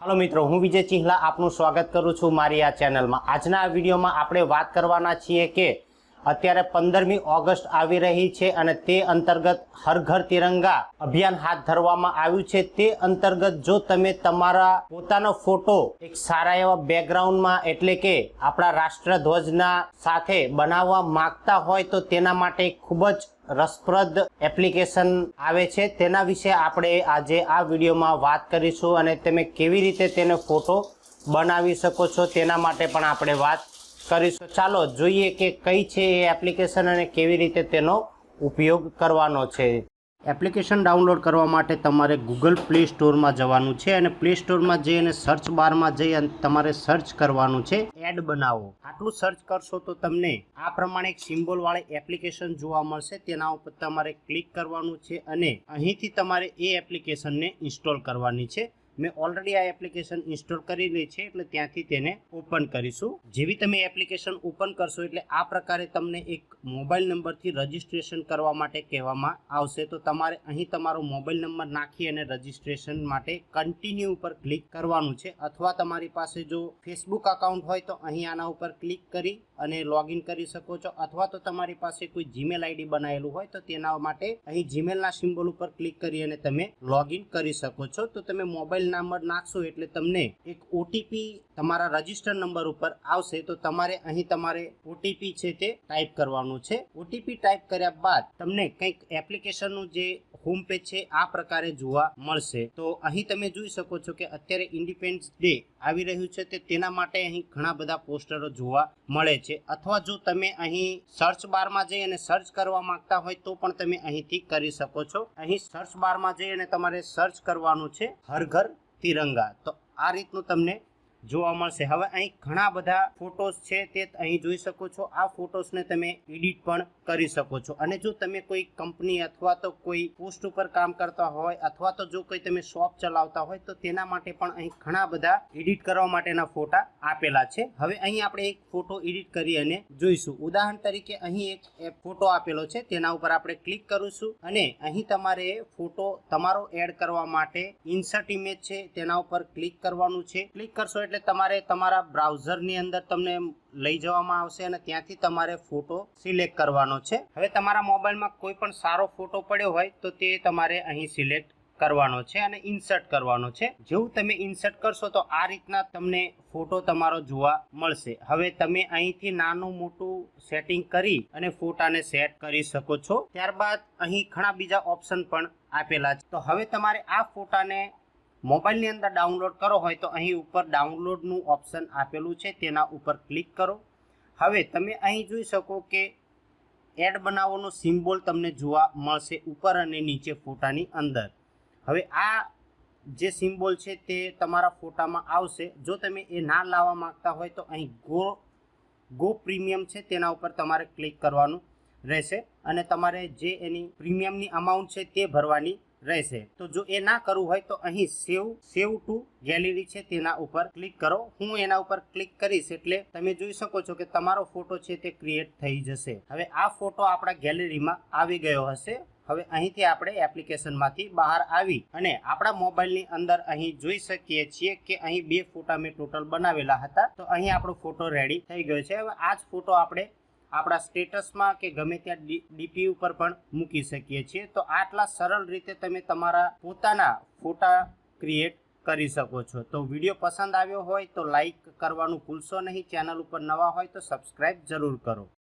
હાલો મિત્રો, હું વિજય ચિહલા આપનું સ્વાગત કરું છું મારી આ ચેનલમાં. આજના વિડીયોમાં આપણે વાત કરવાના છીએ કે અત્યારે પંદરમી ઓગસ્ટ આવી રહી છે અને તે અંતર્ગત હર ઘર તિરંગા અભિયાન હાથ ધરવામાં આવ્યું છે. તે અંતર્ગત જો તમે તમારા પોતાનો ફોટો એક સારા એવા બેકગ્રાઉન્ડમાં એટલે કે આપણા રાષ્ટ્રધ્વજના સાથે બનાવવા માંગતા હોય તો તેના માટે ખૂબ જ રસપ્રદ એપ્લિકેશન આવે છે. તેના વિશે આપણે આજે આ વિડીયોમાં વાત કરીશું અને તમે કેવી રીતે તેને ફોટો બનાવી શકો છો તેના માટે પણ આપણે વાત કરીશું. ચાલો, જોઈએ કે કઈ છે એ એપ્લિકેશન અને કેવી રીતે તેનો ઉપયોગ કરવાનો છે. એપ્લિકેશન ડાઉનલોડ કરવા માટે તમારે ગૂગલ પ્લે સ્ટોરમાં જવાનું છે અને પ્લે સ્ટોરમાં જઈ અને સર્ચ બારમાં જઈ અને તમારે સર્ચ કરવાનું છે. એડ બનાવો. આટલું સર્ચ કરશો તો તમને આ પ્રમાણે એક સિમ્બોલ વાળી એપ્લિકેશન જોવા મળશે. તેના ઉપર તમારે ક્લિક કરવાનું છે અને અહીંથી તમારે એ એપ્લિકેશનને ઇન્સ્ટોલ કરવાની છે. મેં ઓલરેડી આ એપ્લિકેશન ઇન્સ્ટોલ કરેલી છે એટલે ત્યાંથી તેને ઓપન કરીશું. જેવી તમે એપ્લિકેશન ઓપન કરશો એટલે આ પ્રકારે તમને એક મોબાઈલ નંબરથી રજિસ્ટ્રેશન કરવા માટે કહેવામાં આવશે. તો તમારે અહીં તમારો મોબાઈલ નંબર નાખી અને રજિસ્ટ્રેશન માટે કન્ટિન્યુ ઉપર ક્લિક કરવાનું છે. અથવા તમારી પાસે જો ફેસબુક અકાઉન્ટ હોય તો અહીં આના ઉપર ક્લિક કરી અને લોગિન કરી શકો છો. અથવા તો તમારી પાસે કોઈ જીમેલ આઈડી બનાવેલું હોય તો તેના માટે અહીં જીમેલના સિમ્બોલ ઉપર ક્લિક કરી અને તમે લોગિન કરી શકો છો. તો તમે મોબાઈલ નંબર નાખશો એટલે તમને એક ઓટીપી તમારા રજિસ્ટર નંબર ઉપર આવશે. તો તમારે અહીં તમારે ઓટીપી છે તે ટાઈપ કરવાનું છે. ઓટીપી ટાઈપ કર્યા બાદ તમને કંઈક એપ્લિકેશનનું જે હોમ પેજ છે, આ પ્રકારે જોવા મળશે. તો અહીં તમે જોઈ શકો છો કે અત્યારે ઇન્ડિપેન્ડન્સ ડે આવી રહ્યું છે, તે તેના માટે અહીં ઘણા બધા પોસ્ટરો જોવા મળે છે. અથવા જો તમે અહીં સર્ચ બારમાં જઈ અને સર્ચ કરવા માંગતા હોય, તો પણ તમે અહીંથી કરી શકો છો. અહીં સર્ચ બારમાં જઈ અને તમારે સર્ચ કરવાનું છે, હર ઘર તિરંગા. તો આ રીતનું તમને જોવા મળશે. હવે અહીં ઘણા બધા ફોટોસ છે તે અહીં જોઈ શકો છો. આ ફોટોસને તમે એડિટ પણ કરી શકો છો. અને જો તમે કોઈ કંપની અથવા તો કોઈ પોસ્ટ ઉપર કામ કરતા હોય અથવા તો જો કોઈ તમે શોપ ચલાવતા હોય તો તેના માટે પણ અહીં ઘણા બધા એડિટ કરવા માટેના ફોટા આપેલા છે. હવે અહીં આપણે એક ફોટો એડિટ કરી અને જોઈશું. ઉદાહરણ તરીકે અહીં એક ફોટો આપેલો છે. તેના ઉપર આપણે ક્લિક કરીશું અને અહીં તમારે ફોટો તમારો એડ કરવા માટે ઇન્સર્ટ ઇમેજ છે. તેના ઉપર ક્લિક કરવાનું છે. ક્લિક કરશો એટલે તમારે તમારા બ્રાઉઝરની અંદર તમને લઈ જવામાં આવશે અને ત્યાંથી તમારે ફોટો સિલેક્ટ કરવાનો છે. હવે તમારા મોબાઈલમાં કોઈ પણ સારો ફોટો પડ્યો હોય તો તે તમારે અહીં સિલેક્ટ કરવાનો છે અને ઇન્સર્ટ કરવાનો છે. જેવું તમે ઇન્સર્ટ કરશો તો આ રીતના તમને ફોટો તમારો જોવા મળશે. હવે તમે અહીંથી નાનું મોટું સેટિંગ કરી અને ફોટાને સેટ કરી શકો છો. ત્યારબાદ અહીં ઘણા બીજા ઓપ્શન પણ આપેલા છે. તો હવે તમારે આ ફોટાને મોબાઈલની અંદર ડાઉનલોડ કરો હોય તો અહીં ઉપર ડાઉનલોડનું ઓપ્શન આપેલું છે, તેના ઉપર ક્લિક કરો. હવે તમે અહીં જોઈ શકો કે એડ બનાવવાનો સિમ્બોલ તમને જોવા મળશે ઉપર અને નીચે ફોટાની અંદર. હવે આ જે સિમ્બોલ છે તે તમારા ફોટામાં આવશે. જો તમે એ ના લાવવા માંગતા હોય તો અહીં ગો ગો પ્રીમિયમ છે તેના ઉપર તમારે ક્લિક કરવાનું રહેશે અને તમારે જે એની પ્રીમિયમની અમાઉન્ટ છે તે ભરવાની રહેશે. તો જો એ ના કરવું હોય તો અહીં સેવ સેવ ટુ ગેલેરી છે તેના ઉપર ક્લિક કરો. હું એના ઉપર ક્લિક કરીશ એટલે તમે જોઈ શકો છો કે તમારો ફોટો છે તે ક્રિએટ થઈ જશે. હવે આ ફોટો આપણા ગેલેરીમાં આવી ગયો હશે. હવે અહીંથી આપણે એપ્લિકેશનમાંથી બહાર આવી અને આપણા મોબાઈલની અંદર અહીં જોઈ શકીએ છીએ કે અહીં બે ફોટા મેં ટોટલ બનાવેલા હતા. તો અહીં આપણો ફોટો રેડી થઈ ગયો છે. હવે આ જ ફોટો આપણે આપણા સ્ટેટસમાં કે ગમે ત્યાં ડીપી ઉપર પણ મૂકી શકીએ છીએ. તો આટલા સરળ રીતે તમે તમારા પોતાના ફોટા ક્રિએટ કરી શકો છો. તો વીડિયો પસંદ આવ્યો હોય તો લાઈક કરવાનું ભૂલશો નહીં. ચેનલ ઉપર નવા હોય તો સબસ્ક્રાઈબ જરૂર કરો.